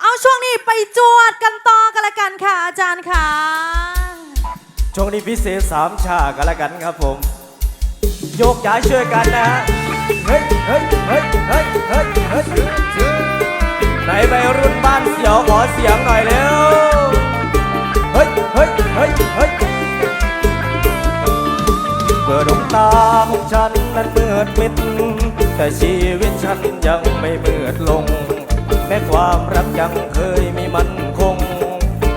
เอาช่วงนี้ไปจวดกันต่อกันละกันค่ะอาจารย์ค่ะ ช่วงนี้พิเศษสามชากันละกันครับผม โยกย้ายช่วยกันนะฮะ เฮ้ยเฮ้ยเฮ้ยเฮ้ยเฮ้ยเฮ้ยไหนไปรุ่นบ้านเสียวขอเสียงหน่อยเร็ว เฮ้ยเฮ้ยเฮ้ยเฮ้ยเมื่อดวงตาของฉันนั้นมืดมิดแต่ชีวิตฉันยังไม่มืดลง แม้ความรักยังเคยมีมันคง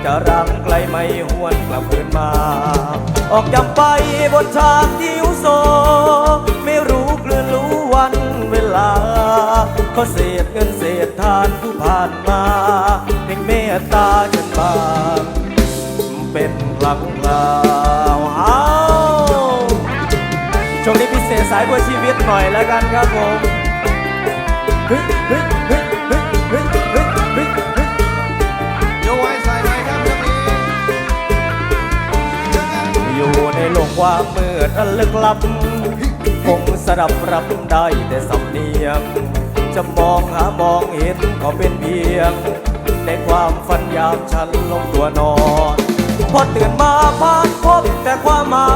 จะรังไกลไม่หวนกลับคืนมา ออกยำไปบนทางที่อุโซ ไม่รู้กลืนรู้วันเวลาก็เศษเงินเศษทานผู้ผ่านมาเพียงเมตตาฉันบางเป็นหลังลาวอ้าช่วงนี้พิเศษสายเพื่อชีวิตหน่อยแล้วกันครับผมเฮ้ยเฮ้ยเฮ้ย ความมืดอันลึกลับ คงสดับรับได้แต่สำเนียง จะมองหามองเห็นก็เป็นเพียง ในความฝันยามฉันลงตัวนอน พอตื่นมาผ่านพบแต่ความหมา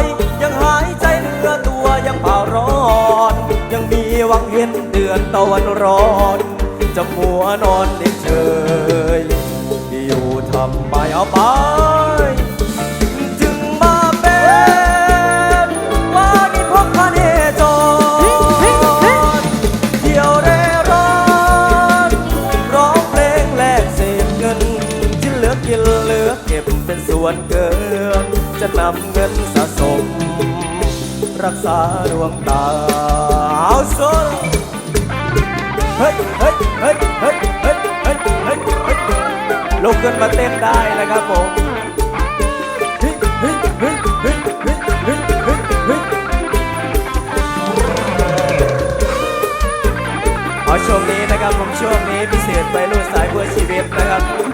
ย ยังหายใจเหลือตัวยังเผาร้อน ยังมีหวังเห็นเดือนตะวันร้อนจะมัวนอนเฉยอยู่ทำไมเอาไป ส่วนเกินจะนำเงินสะสม รักษาดวงตาเอาโซลเฮ้ยเฮ้ยเฮ้ยเฮ้ยเฮ้ยเฮ้ยเฮ้ยลุกขึ้นมาเต้นได้แล้วครับผมเอาช่วงนี้นะครับผมช่วงนี้พิเศษไปรุ่สายเพื่อชีวิตนะครับ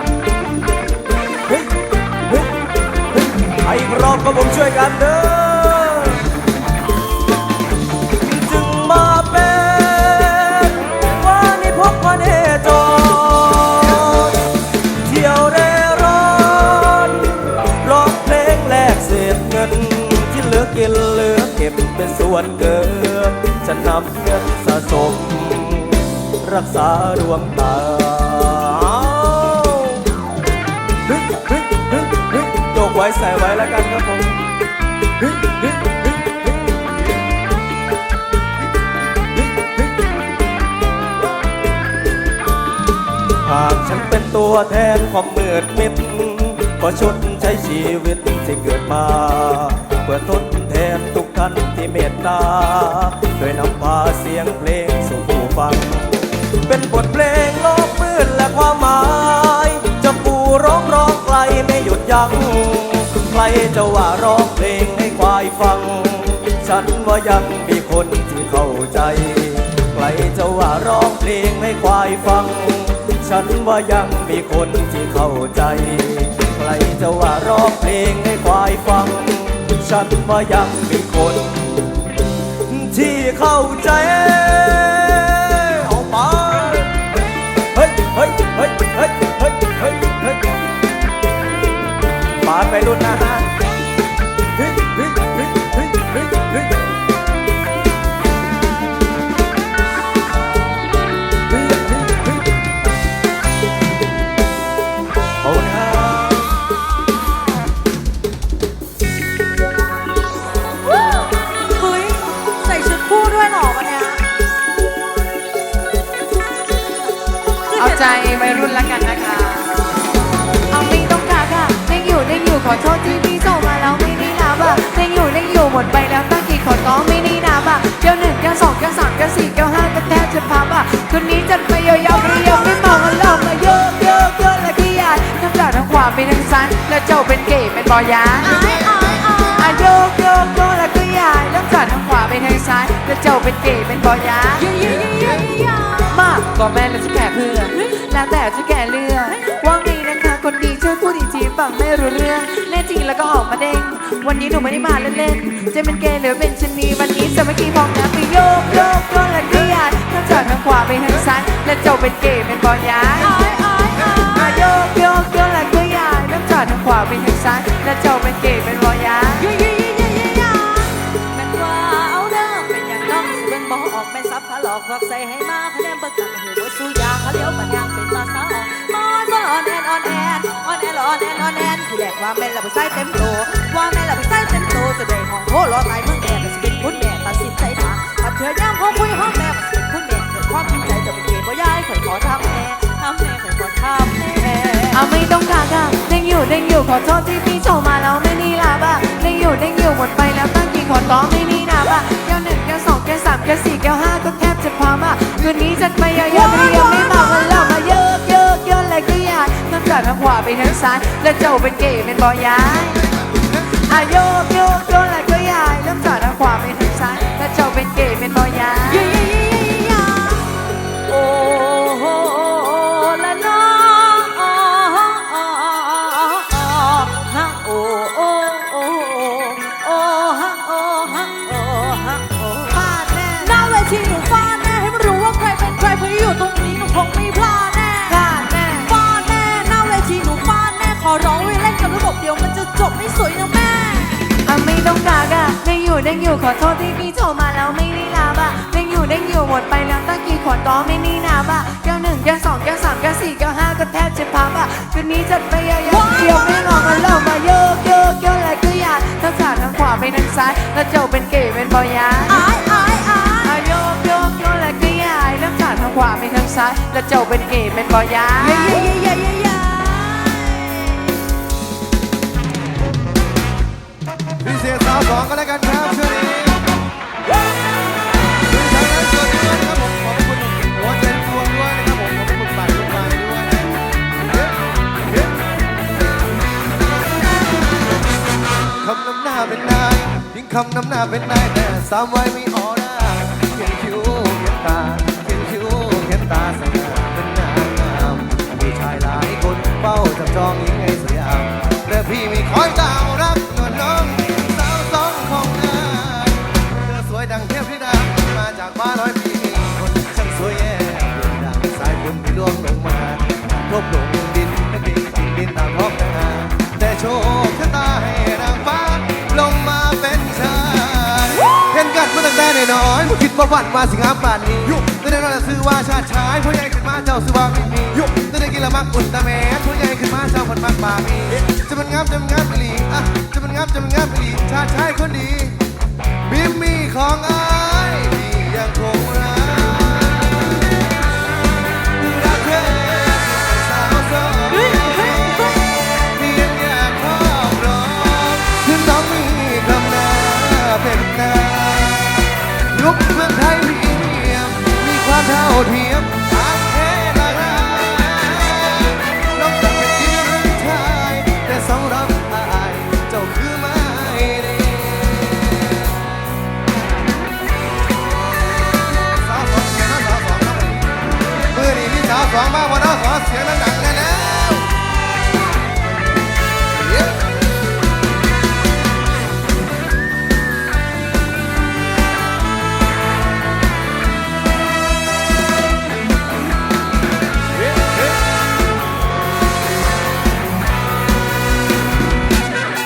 อีกรอบก็ผมช่วยกันเด้อจึงมาเป็นว่านิพพานเนจรเที่ยวเร่ร่อนร้องเพลงแลกเศษเงิน ที่เหลือกินเหลือเก็บเป็นส่วนเกินจะนำเงินสะสม รักษาดวงตา ว้ใส่ไว้แล้วกันครับผมหากฉันเป็นตัวแทนความมืดมิดก็ชดใช้ชีวิตที่เกิดมาเพื่อทดแทนทุกท่านที่เมตตาโดยนำพาเสียงเพลงสู่ผู้ฟัง เป็นบทเพลงโลกมืดและความหมาย จะปูร้องร้องไกลไม่หยุดยัง้ง ใครจะว่าร้องเพลงให้ควายฟัง ฉันว่ายังมีคนที่เข้าใจ ใครจะว่าร้องเพลงให้ควายฟัง ฉันว่ายังมีคนที่เข้าใจ ใครจะว่าร้องเพลงให้ควายฟัง ฉันว่ายังมีคน ที่เข้าใจ ไปทางซ้าย แล้วเจ้าเป็นเก๋เป็นบอยายืดยืดยืดยืดมากก็แม่แล้วจะแก่เพื่อแล้วแต่จะแก่เรื่องว่าไงนะคะคนดีช่วยพูดอีกทีฟังไม่รู้เรื่องแน่จริงแล้วก็ออกมาเด้ง วันนี้หนูไม่ได้มาเล่นๆจะเป็นเกย์หรือเป็นชนีวันนี้จะไม่กี่พองนะไปโยกโยกโยกและก็ยายทั้งจากทั้งขวาไปทางซ้ายและเจ้าเป็นเกย์เป็นบอยายอ้ายอ้ายอ้ายอะโยกโยกโยกแล้วก็ยายน้ำจอดทางขวาไปทางซ้ายและเจ้าเป็นเกย์เป็นบอยา อกควักใส่ให้มาคะแนนเบิกกันหูว่สู้ยาเขาเลี้ยวปัญญางเป็นตาสาวมอนมอนออนแอนออนแอนออนแอนออนแอนออนแอนผู้แรกว่าแม่นละผู้ชายเต็มโตว่าแม่นละผู้ชายเต็มโตจะได้ห้องโหรอตายเมืองแก่ก็สิเป็นคุณแม่ตัดสินใจทางถ้าเธอย่ำห้องคุยห้องแม่ก็สิเป็นคุณแม่เกิดความจริงใจจะเป็นเกย์บ่ยายข่อยขอทำแม่ทำแม่ข่อยขอทำแม่เอาไม่ต้องกากอะเด้งอยู่เด้งอยู่ขอโทษที่พี่โทรมาแล้วไม่นี่ลาบะเด้งอยู่เด้งอยู่หมดไปแล้วตั้งกี่ขอต้องไม่นี่นาบะแก้วหนึ่งแก้วสองแก้วสามแก้วสี่แก้วห้าก็แท บจะพร้อมอะคืนนี้จัดไปเยอะๆเรียมไม่มากันเรามาเยอะเยอะเยอะอะไรก็ยากน้ำจากทางขวาไปทางซ้ายแล้วเจ้าเป็นเกย์เป็นบอยายอะโยกโยกโยกอะไร อะเด้งอยู่เด้งอยู่ขอโทษที่พี่โทรมาแล้วไม่ได้ลาบะเด้งอยู่เด้งอยู่หมดไปแล้วตั้งกี่ขวดต้อไม่นี่นาบะแก้วหนึ่งแก้วสองแก้วสามแก้วสี่แก้วห้าก็แทบจะพับอะคืนนี้จัดไปเยอะๆเดียวไม่ลองมาเล่ามาโยกโยกโยกอะไรก็อยากทั้งซ้ายทั้งขวาไปทางซ้ายแล้วเจ้าเป็นเกย์เป็นบอยาอายอายอายอะโยกโยกโยกอะไรก็อยากทั้งซ้ายทั้งขวาไปทางซ้ายแล้วเจ้าเป็นเกย์เป็นบอยาเย้เย้เย้เย้เย้ พิเศษสาวสองก็แล้วกันครับช่วงนี้คุณชายนั้นส่วด้วยนะครับผมขอบคุณหัวใจพวงด้วยนะครับผมขอบคุณบัตรทุกใบด้วยคำนำหน้าเป็นนายยิ่งคำนำหน้าเป็นนายแต่สามไวัยไม่ออร่าเขียนคิ้วเขียนตาเขียนคิ้วเขียนตาสง่าเป็นนางงามมีชายหลายคนเฝ้าจับจองหญิงให้สยามและพี่ไมีคอยดาว ดังเทพธิดามาจากบ้านร้อยปีคนช่างสวยแย่ดวงดังสายฝนที่ล่วงลงมาทบลงดินไม่เป็นดินตามท้องนาแต่โชคชะตาให้นางฟ้าลงมาเป็นชายเห็นกันมาตั้งแต่น้อยๆคิดว่าฝันมาสิงหาป่านนี้ยุตั้งแต่น้อยจะซื้อว่าชาติชายผู้ใหญ่ขึ้นมาเจ้าซื้อว่าไม่มียุตั้งแต่กินละมักอุ่นตาแม่ผู้ใหญ่ขึ้นมาเจ้าพันมักบามีจะมันงามจะมันงามไปลีอะจะมันงามจะมันงามไปลีชาติชายคนดี บิมมี่ของอายที่ยังคงรักรักเธอสาวโสดเพียงอยากครอบครองถึงน้องมีคำนาเป็นนายยุคเมืองไทยพรีเมียมมีความเท่าเทียม สาวสองมาวันน้องขอเสียงดังๆแน่แล้ว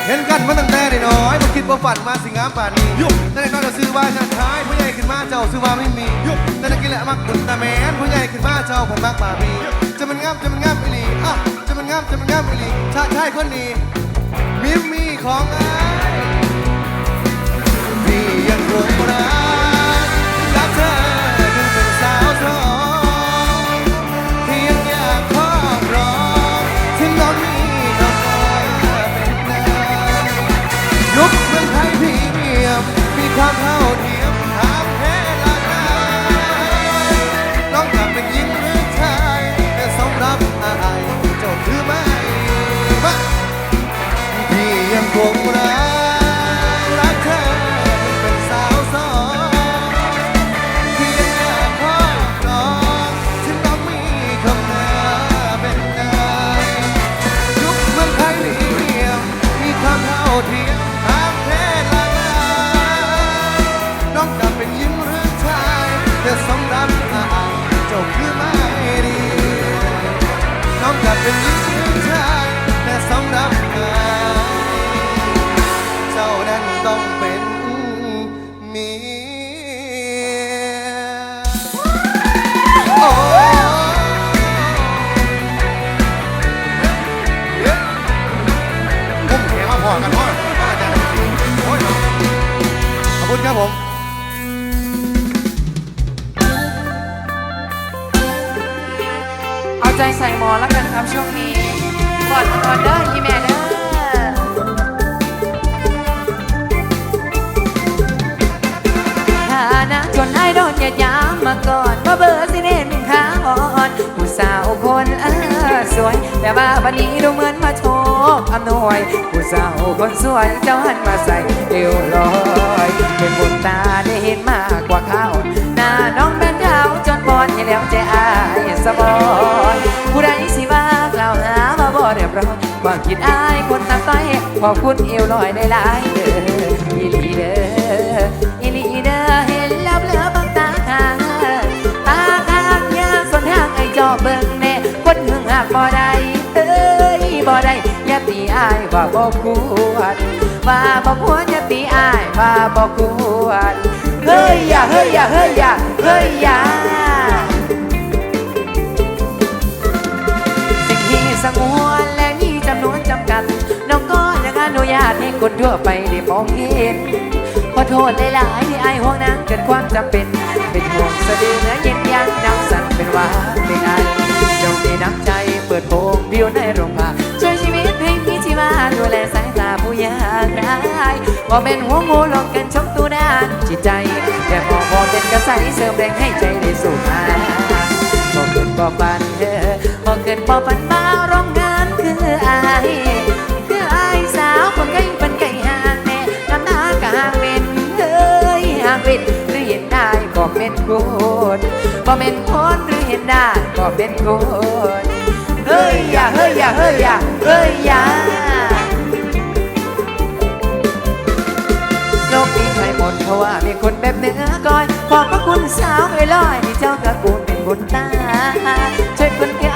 เห็นกันมาตั้งแต่น้อยมาคิดว่าฝันมาสิงามป่านนี้ยุแต่น้อยก็ ซื้อว่าชาติชายผู้ใหญ่ขึ้นมาเจ้าซื้อว่าไม่มียุแต่นักกินแหละมักบุญตาแมนผู้ใหญ่ขึ้นมาเจ้าผันมากมามีจะมันงามจะมันงามอีหลีอะจะมันงามจะมันงามอีหลีชาติชายคนนี้มิมมี่ของอายพี่ยังคงรัก ใจใส่หมอแล้วกันครับช่วงนี้กอดกอดเด้อยี่แม่เด้อฐานะจนไอ้โดนหยียดหยามมาก่อนว่าเบอร์สิเน่นขาอ่อนผู้สาวคนเออสวย แต่ว่าวันนี้ดูเหมือนมาโชว์อำนวยผู้สาวคนสวยเจ้าหันมาใส่เอวลอย เป็นบุญตาได้เห็นมากกว่าเขา จนอดให้แล้วใจอายสะบอนผู้ใดสิว่ากล่าวหามาบ่เรียบร้อยความคิดอายคนตาต้อยขอบคุณเอวลอยได้หลายเด้ออีลีเด้ออีลีเด้อเห็นแล้วเหลือบางตาข้างตาข้างยาส่วนทางไอ้จอเบิ่งแน่คนหึงหักบ่ได้เอ้ยบ่ได้อย่าตีอายว่าบ่ควรว่าบ่ควรอย่าตีอายว่าบ่ควรเฮ้ยอย่าเฮ้ยอย่าเฮ้ยอย่าเฮ้ยอย่า สงวนและมีจำนวนจำกัด น้องก็ยังอนุญาตให้คนทั่วไปได้มองเห็น ขอโทษหลายๆที่ไอ้ห่วงนางเกิดความจำเป็น เป็นห่วงสะดือเนื้อเย็นยังน้ำสั่นเป็นหว่าเป็นไอจงมีน้ำใจเปิดโปงวิวในโรงพยาบาลช่วยชีวิตให้พี่ชีวาดูแลสายตาผู้ยากไร้บ่เป็นหัวงูหลอกกันชกตัวด้านจิตใจแต่พอพอเป็นกระใสเสริมแรงให้ใจได้สู่มาพอเกินพอปันเออพอเกินพอปันมาโรงงา คืออายสาวคนไก่เป็นไก่ห่างแน่น้ำตากห่างเป็นเอ้ยห่างเป็นหรือเห็นได้ก็เป็นโคนบ่เป็นคนหรือเห็นได้ก็เป็นโคนเฮ้ยอย่าเฮ้ยอย่าเฮ้ยอย่าเฮ้ยอย่าโลกนี้ไม่หมดเพราะว่ามีคนแบบเนื้อก้อยขอบพระคุณสาวไอ้ยลอยที่เจ้าตระกูลเป็นบุญตาช่วยคนแก่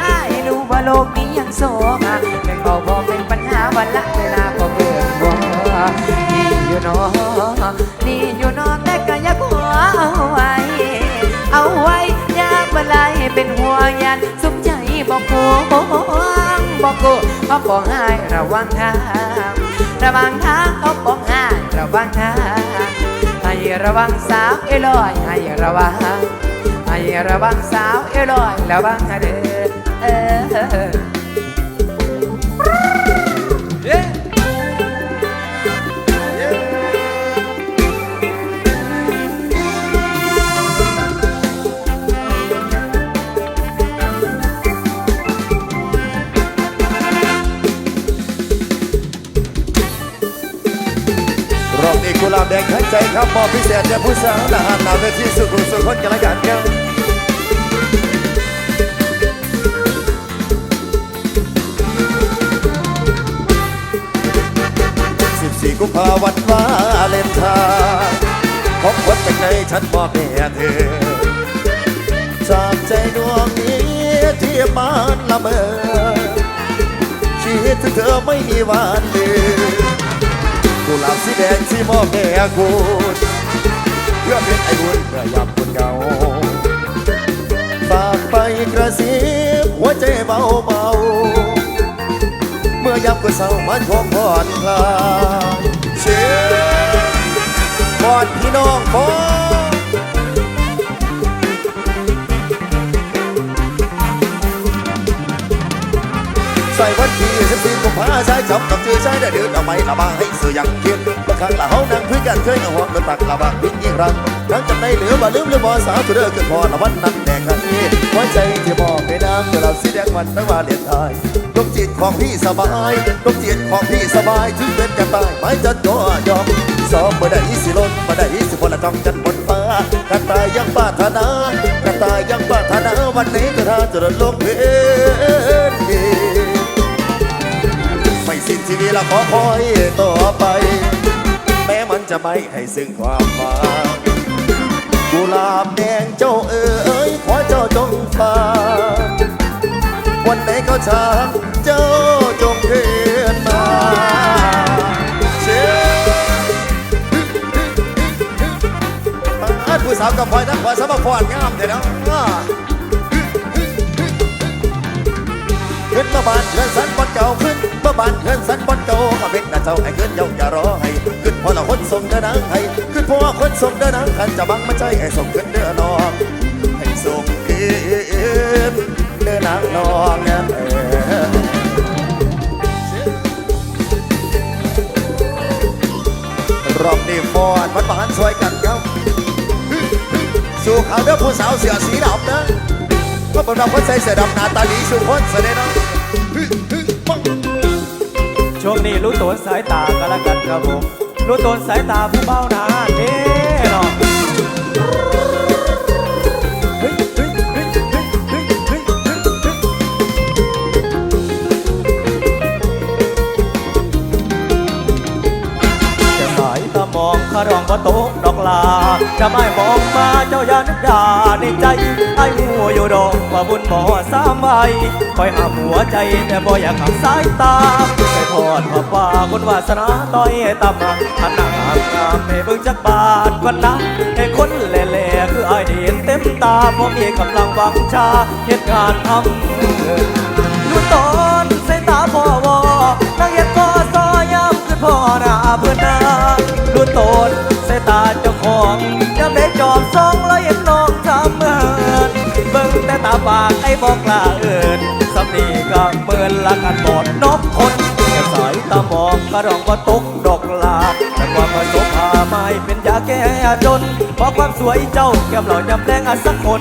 ว่าโลกนี้ยังโศกอะไม่เอาพอกเป็นปัญหาวันละเวลาก็เกินบ่นี่อยู่นอนี่อยู่นอแต่ก็อยากหัวเอาไว้ เอาไว้ยากมาลายเป็นหัวยันสุขใจบอกโกบอกโกเขาบอกให้ระวังทางระวังทางเขาบอกให้ระวังทางให้ระวังสาวเอลอยให้ระวังให้ระวังสาวเอลอยระวังเด้อ เออรอบนี้กุหลาบแดงขันใจครับมอบพิเศษแด่ผู้สาวหน้าหน้าเวทีสุขุมสุขคนกันละกันครับ สิบสี่กุมภาวันวาเลนไทน์ของคนจากในฉันมอบให้เธอจากใจดวงนี้ที่มันละเมอคิดถึงเธอไม่มีวันลืมกุหลาบสีแดงที่มอบแด่คุณเพื่อเป็นไอบุญเมื่อยามคนเหงาฝากไปกระซิบหัวใจเบาเบาเมื่อยามก็เศร้ามันคงผ่อนคลาย อดพี่น้องพอใส่วันที่สิบสี่กุมภาใช้จำกับชื่อใช้ได้เดือนเอาไหมละบางให้สื่อยังเคียนบางครั้งละเฮานั่งคุยกันเคยเอาหัวรถตักละบางบินยิ่งรังครั้งจำได้เหลือบ่ลืมหรือบ่สาวตัวเด้อเกิดพอละวันนั้นแดงกันนี้หัวใจที่บอกไปน้ำจะเราสีแดงวันตั้งว่าเลียนทายดวงจิตของพี่สบายดวงจิตของพี่สบายถึงเป็นกันตายไม่จะตัวยอม สอบบ่ได้สิล้นบ่ได้สิพลละต้องกันบนฟ้ากระตายยังปาถนากระตายยังปาถนาวันนี้ก็ถ้าจะลงเพลนไม่สิ้นชีวิตละขอคอยต่อไป แม้มันจะไม่ให้ซึ่งความหมายกุหลาบแดงเจ้าเอ๋ยขอเจ้าจงฟังวันไหนเขาช้างเจ้า ผู้สาวกับพลอยทั้งพลอยสมบัติพรงามเถอะเนาะขึ้นมาบ้านเฮือนสันบอนเก่าขึ้นมาบ้านเฮือนสันบอนเก่าก็เป็นนะเจ้าไอ้ขึ้นเจ้าอย่ารอให้ขึ้นพอละคนส่งเดินนางให้ขึ้นพอคนส่งเดินนางขันจะบังมาใจให้ส่งขึ้นเดินนองให้ส่งขึ้นเดินนางนองเนี่ยเออรอบนี้ฟอนมันบานสวยกันครับ สู่เขาเด้อผู้สาวเสือสีดำนะก็เป็นเราคนใส่เสือดำหน้าตาดีสุคนเสน่ห์นะฮึฮึปังช่วงนี้รู้ตัวสายตากันละกันครับผมรู้ตัวสายตาผู้เบาหนาเท่เนาะ โต๊ะดอกลา จะไม่มองมาเจ้าอย่านึกด่าในใจ ไอ้หัวอยู่ดอกว่าบุญหมอสามใบคอยห้ามหัวใจแต่บ่อยากขับสายตาไปทอดผ้าป่าคนวาสนาต้อยตามมาหันหน้างามงามให้เบิ่งจักบาทก่อนนะให้คนแหล่ๆคือไอ้เห็นเต็มตาเพราะมีกำลังวังชาเหตุงานทำ ดูตนใส่ตาเจ้าของยังได้จอบซองแล้วเห็นน้องทำเหมือนเบิ่งแต่ตาปากไอ้บอกลาเอินสำนีก็เมินละกันหมดนกคนแค่สายตามองก็ร้องว่าตกดอกลาแต่ความประสบพาไม่เป็นยาแก้จนเพราะความสวยเจ้าแก้มหล่อยำแดงอาสักคน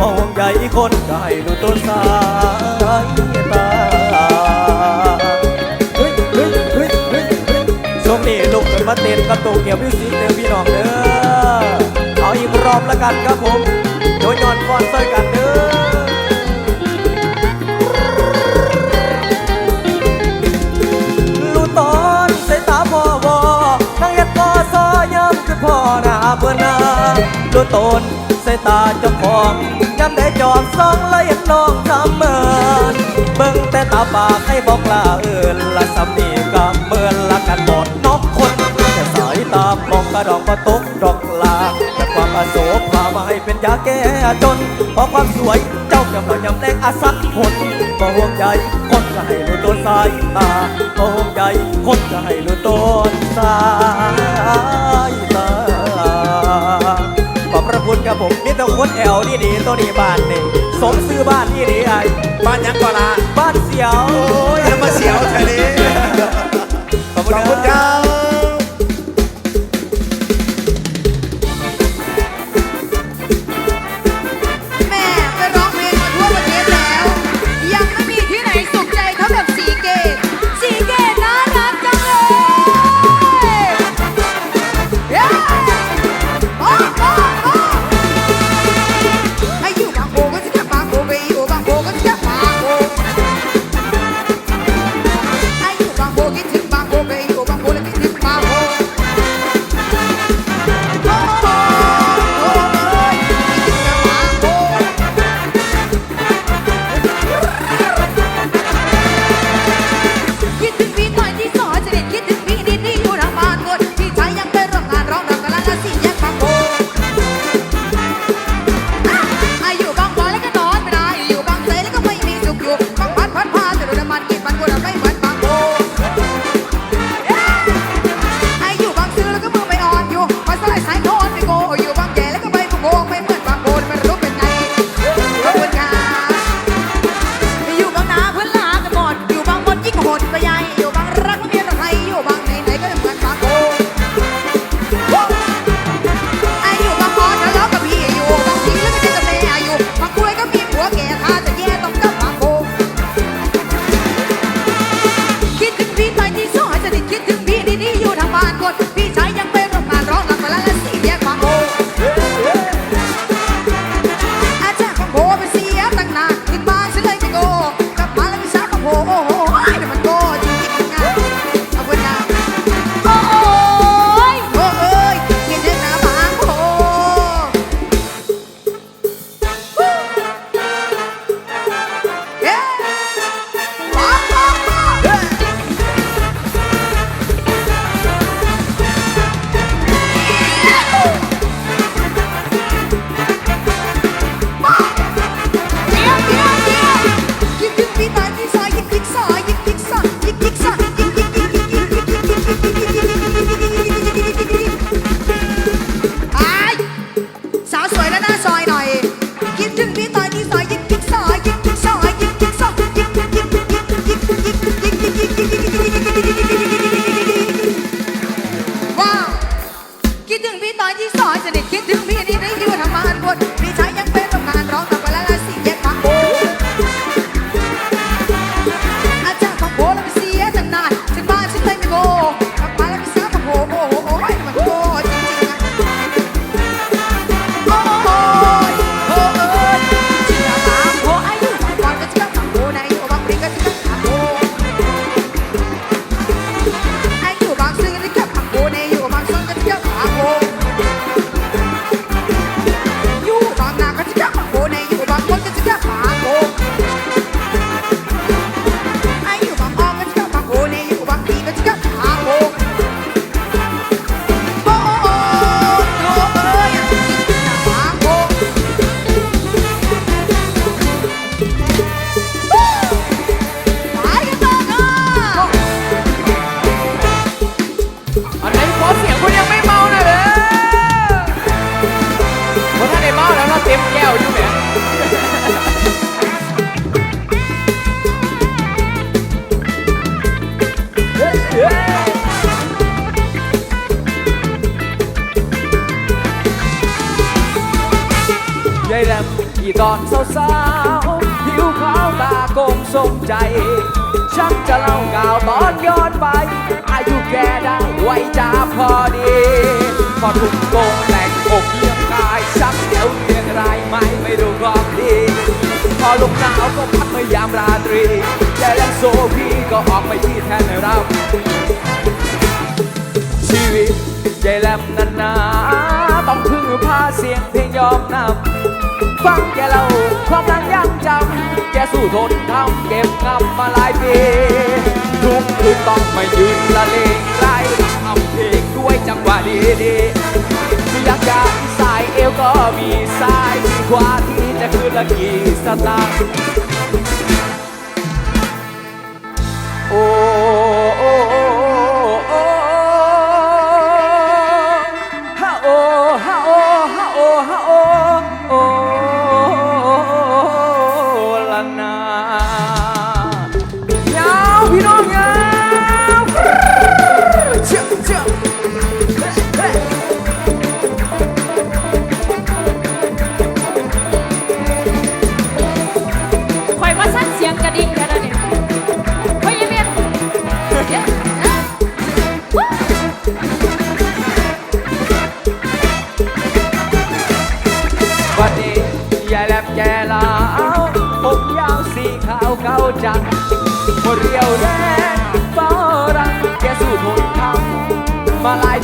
มองใหญ่คนก็ให้ดูต้นสายตา วงนี้ลูกขึ้นมาเต้นกับตัวเกี่ยวมิวสิกเด้อพี่น้องเด้อเอาอีกรอบละกันครับผมโดยย้อนฟอนซอยกันเด้อลูตอนใส่ตาพ่อวอนั่งเย็ดกอซอยำคือพ่อหน้าเพื่อนนาลูตนใส่ตาเจ้าของจำได้จอมซองแล้วเห็นน้องทำเหมือนเบิ่งแต่ตาปากให้บอกลาเอินละสำนีกั กระดองก็ตกดอกลาแต่ความอาโศกพามาให้เป็นยาแก้จนเพราะความสวยเจ้าจำเรายำแดงอาสักผลก็ห่วงใยคนก็ให้รู้ต้นสายตาก็ห่วงใยคนก็ให้รู้ต้นสายตาขอบพระคุณครับผมนี่ต้องคนแอลนี่ดีตัวนี้บ้านนี่สมซื้อบ้านนี่ดีไอ้บ้านยังก่อนละบ้านเสียวโอ้ยอย่ามาเสียวเธอนี้ขอบคุณครับ ก็ออกไปที่แทนรับชีวิตใจแหลมนันาต้องพึ่งพาเสียงเพลงยอมนำฟังแกเล่าความรักยังจำแกสู้ทนทำเก็บงำมาหลายปีทุกคืนต้องไมายืนละเลงไรทำเพลงด้วยจังหวะดีดีที่อยากจะสายเอวก็มีสายที่ขวาที่จะคืนละกี่สตางค์ โ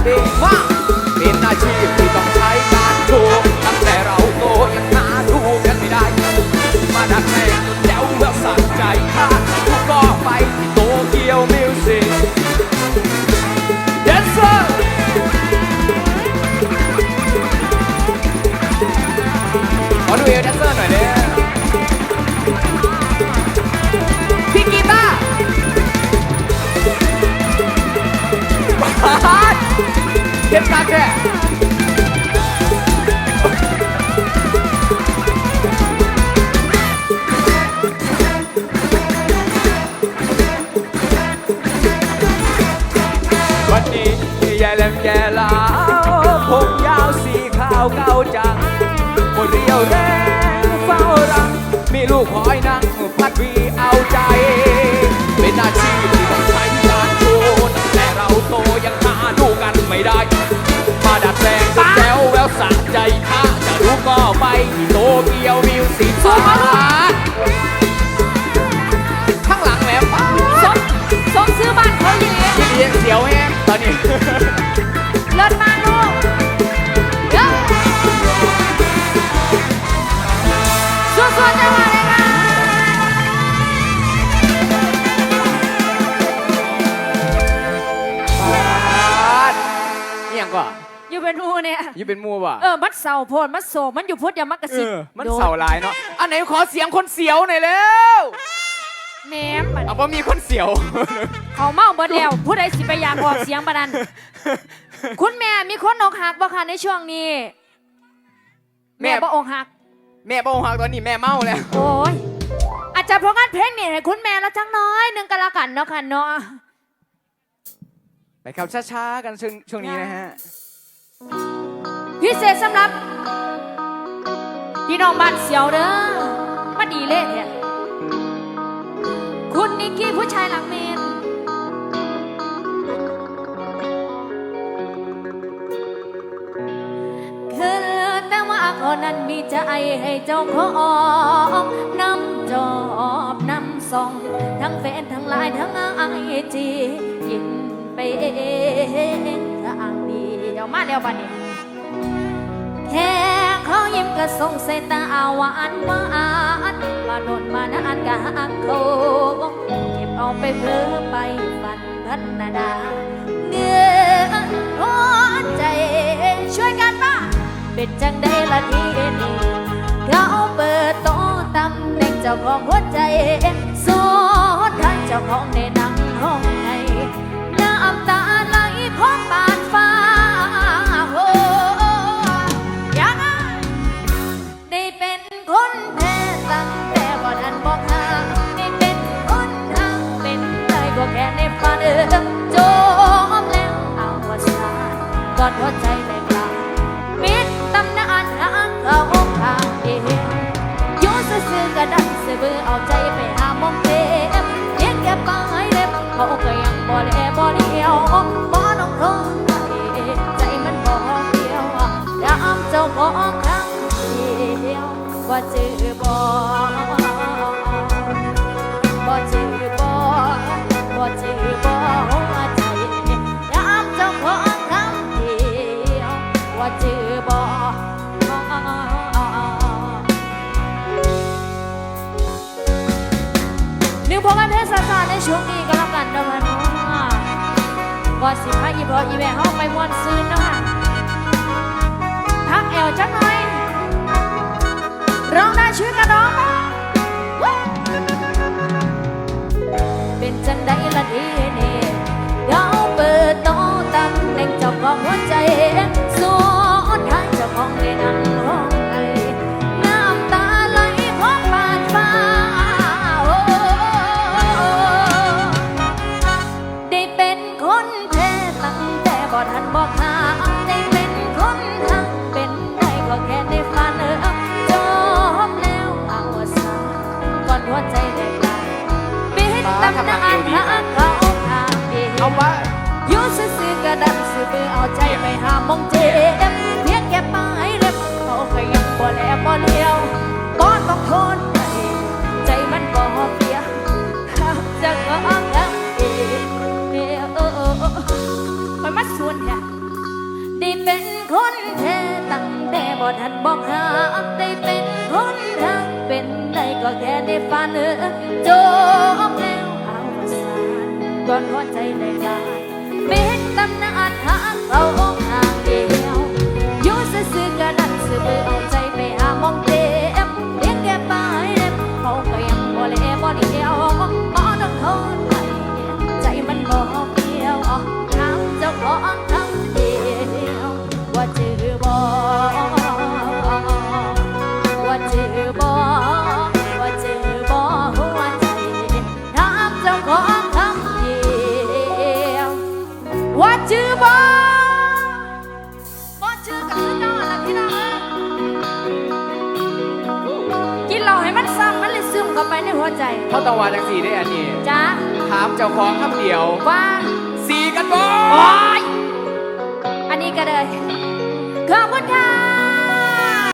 ပေးမမင်းသားကြီးပြေးတော့ เก็บการแค่วันนี้ยายแหลมแกลาผมยาวสีขาวเก่าจังหมดเรียวแรงเฝ้ารัง มีลูกคอยนั่งพัดวีเอาใจ เป็นอาชีพที่ต้องใช้การโชว์แต่เราโตยังหาดูกันไม่ได้ ใจถ้าจะรู้ก็ไปที่โตเกียวมิวสิกสาข้างหลังแหลมป้าสมสมซื้อบ้านเขาอย่างนี้เสียงเสียวแห้งตอนนี้ เป็นหมูเนี่ยยี่เป็นมัวป่ะเออมัดเสาโพดมัดโศกมันอยู่พุทธยามกเอสิอมันเสาหลายเนาะอันไหนขอเสียงคนเสียวหน่อยเร็วแหนมบัดเอาว่ามีคนเสียว เขาเมาเบิดแล้วผู้ใดสิไปอยากออกเสียงบัดนั้นคุณแม่มีคนอกหักบ่คะในช่วงนี้ แม่ แม่บ่อกหัก แม่บ้องหักตอนนี้แม่เมาแล้ว โอ้ยอาจจะเพราะงั้นเพลงนี่ให้คุณแม่แล้วจังน้อยหนึงก็แล้วกันเนาะค่ะเนาะ ไปครับช้าๆกันช่วงช่วงนี้นะฮะ พิเศษสำหรับ พี่น้องบ้านเสียวเด้อมาดีเล่เนี่ยคุณนิกกี้ผู้ชายหลังเมนคือแต่ว่าคนนั้นมีใจให้เจ้าของนำจอบนำส่งทั้งแฟนทั้งลายทั้งไอจียินไปเองทาง ยวมาแล้วบัดนี้แค่เขายิ้มก็ส่งสายตาหวานหวานมาโดนมานานกะหักเขาเก็บเอาไปเพ้อไปฝันพันนาดาเนื้อหัวใจช่วยกันมาเป็นจังได้ละทีนี้เขาเปิดโต๊ะตำแหน่งเจ้าของหัวใจสอนทางเจ้าของในนังห้องในน้ำตาไหลพองบานฟ้าโเอ๋โจมแล้วเอาว่าสานกอดหัวใจแตกลางมิดตำนานรัเขาทางเองยุ่งซื่อกระดันเสือเบือเอาใจไปหามองเต็มเลี้ยงแกไปเล็บเขาก็ยังบ่แลบ่เลี้ยวบ่น้องทงใจมันบ่เดียวดามเจ้าของครั้งเดียวว่าเจอ ว่าสิพาอีบออีแวห้องไปมวนซื้นนะคะพักแอวจังหน่อย ร้องได้ชื่อกันร้อง เป็นจังได้ละดีเด เอาไปอยู่ซื่อๆก็ดันซื่อมือเอาใจไปหามองเจ็บเพียงแค่ปลายเล็บเขาก็ยังบ่แลบ่เลี้ยวบ่ต้องทนไปใจมันบ่เปียจะก็อ้างแล้วเออเออเออเออคอยมาสวนเนี่ยได้เป็นคนแท้ตั้งแต่บ่ทันบอกหาได้เป็นคนทางเป็นได้ก็แค่ได้ฝันเออจบแล้วเอานก่อนหัวใจได้กลายเป็นตำนานหาเขาทางเดียวอยู่ซื่อๆก็ดันซื่อมือเอ เขาต้องว่าจังสีได้อันนี้ จ้าถามเจ้าของคำเดียวว่าสีกันบ่ โอ้ยอันนี้ก็เลยขอบคุณค่ะ